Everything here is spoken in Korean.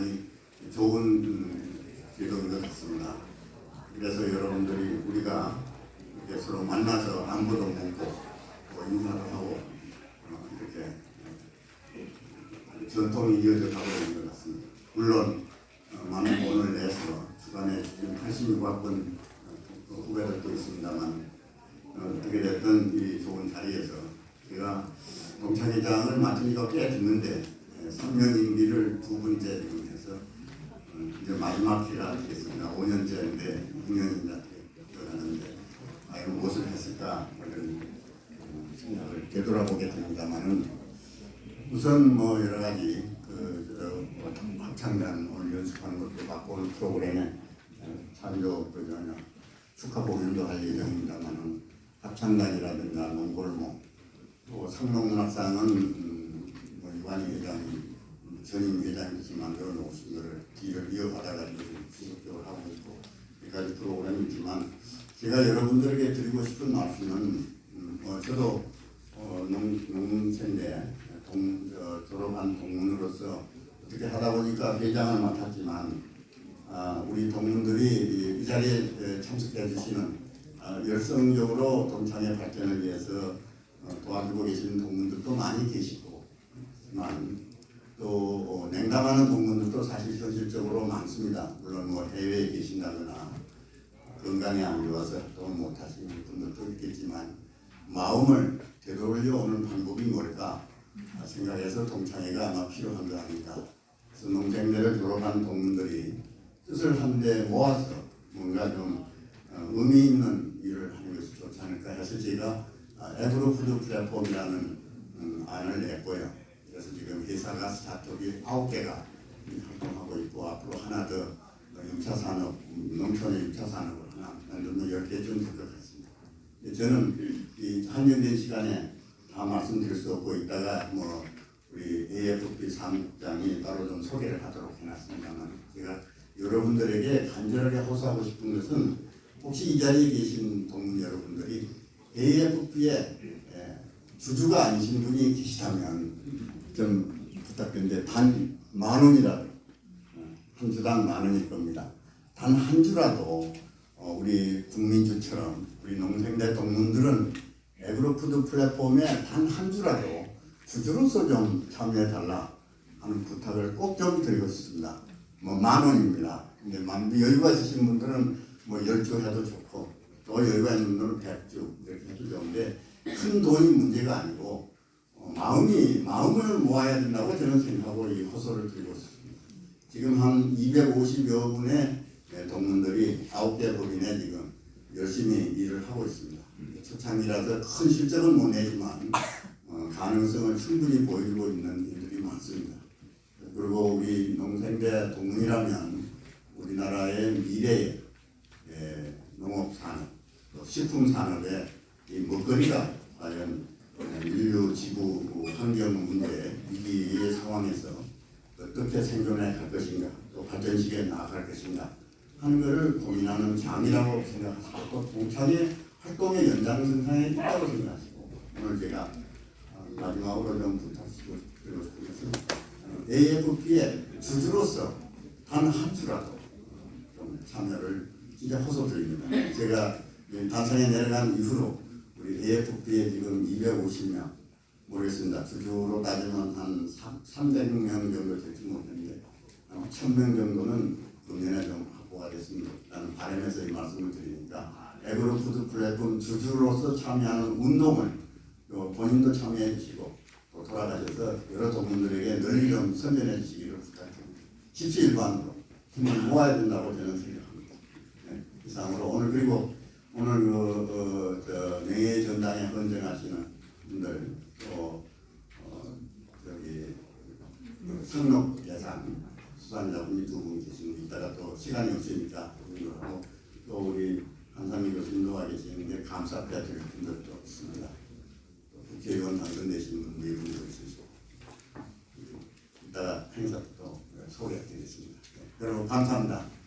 대단히 좋은 음, 기록인 것 같습니다. 그래서 여러분들이 우리가 이렇게 서로 만나서 안부도 묻고 또 인사도 하고 어, 이렇게 전통이 이어져 가고 있는 것 같습니다. 물론 어, 많은 돈을 내서 주간에 지금 86학번 후배들도 있습니다만 어, 어떻게 됐든 이 좋은 자리에서 제가 동창회장을 지가 꽤 됐는데 3년 임기를 두 번째 지금 해서 어, 이제 마지막 해가 되겠습니다. 5년째인데 6년이나 되어가는데 아이고 무엇을 했을까 이런 어, 생각을 되돌아보게 됩니다만은 우선 뭐 여러 가지 그 저, 합창단 오늘 연습하는 것도 받고 오늘 프로그램에 어, 참여 그 전혀 축하 공연도 할 예정입니다만은 합창단이라든가 농골목 또 상록문학상은 음, 뭐 회장이 음, 전임 회장님께서 만들어 놓으신 것을 뒤를 이어받아가지고 지속적으로 하고 있고 몇 가지 프로그램이 있지만 제가 여러분들에게 드리고 싶은 말씀은 음, 어, 저도 어, 농, 농생대 동, 어, 졸업한 동문으로서 어떻게 하다 보니까 회장을 맡았지만 아, 우리 동문들이 이, 이 자리에 에, 참석해 주시는 아, 열성적으로 동창의 발전을 위해서 어, 도와주고 계시는 동문들도 많이 계시고 만, 또 어, 냉담하는 동문들도 사실 현실적으로 많습니다. 물론 뭐 해외에 계신다거나 건강이 안 좋아서 활동을 못 하시는 분들도 있겠지만 마음을 되돌려 오는 방법이 뭘까 생각해서 동창회가 아마 필요한 거 아닌가. 그래서 농생대를 졸업한 동문들이 뜻을 한데 모아서 뭔가 좀 어, 의미 있는 일을 하는 것이 좋지 않을까 해서 제가 아, 에브로 푸드 플랫폼이라는 음, 안을 냈고요. 회사가 스타트업이 아홉 개가 활동하고 있고 앞으로 하나 더 6차 산업, 음, 농촌의 6차 산업을 하나 만들면 10개쯤 될 것 같습니다. 예, 저는 이 한정된 시간에 다 말씀드릴 수 없고 있다가 뭐 우리 AFP 사무장이 따로 좀 소개를 하도록 해놨습니다만 제가 여러분들에게 간절하게 호소하고 싶은 것은 혹시 이 자리에 계신 동문 여러분들이 AFP의 주주가 아니신 분이 계시다면 좀 부탁드리는데 단 만 원이라도 어, 한 주당 만 원일 겁니다. 단 한 주라도 어, 우리 국민주처럼 우리 농생대 동문들은 에그로푸드 플랫폼에 단 한 주라도 주주로서 좀 참여해 달라 하는 부탁을 꼭 좀 드리고 싶습니다. 뭐 만 원입니다. 근데 만 여유가 있으신 분들은 뭐 열 주 해도 좋고 또 여유가 있는 분들은 백주 이렇게 해도 좋은데 큰 돈이 문제가 아니고 어, 마음이 마음을 모아야 된다고 저는 생각하고 이 호소를 드리고 있습니다. 지금 한 250여 분의 네, 동문들이 아홉 개 법인에 지금 열심히 일을 하고 있습니다. 초창기라서 큰 실적은 못 내지만 어, 가능성을 충분히 보여주고 있는 일들이 많습니다. 그리고 우리 농생대 동문이라면 우리나라의 미래의 예, 농업산업, 또 식품산업의 이 먹거리가 과연 예, 인류 지구 환경 문제 위기의 상황에서 어떻게 생존해 갈 것인가, 또 발전식에 나아갈 것인가 하는 것을 고민하는 장이라고 생각하시고 또 동창의 활동의 연장선상에 있다고 생각하시고 오늘 제가 어, 마지막으로 좀 부탁드리고 싶은 것은 어, AFP의 주주로서 단 한 주라도 좀 참여를 진짜 호소드립니다. 제가 이 단상에 내려간 이후로 우리 AFP에 지금 250명 모르겠습니다. 주주로 따지면 한 300명 정도 될지 모르겠는데 아마 1000명 정도는 금년에 좀 확보가 됐습니다 라는 바람에서 이 말씀을 드리니까 에그로푸드 플랫폼 주주로서 참여하는 운동을 또 본인도 참여해 주시고 또 돌아가셔서 여러 동문들에게 널리 좀 선전해 주시기를 부탁드립니다. 십시일반으로 힘을 모아야 된다고 저는 생각합니다. 네, 이상으로 오늘 그리고 오늘 그 어, 저 명예 전당에 헌정하시는 분들 또 어, 저기 그 상록 예산 수반자분이 두 분 계시는데 이따가 또 시간이 없으니까 그분들하고 또 우리 한상민 교수님도 와 계시는데 감사패 드릴 분들도 있습니다. 또 국회의원 당선되신 분네 분도 있으시고 이따가 행사 또 소개해 드리겠습니다. 네, 여러분 감사합니다.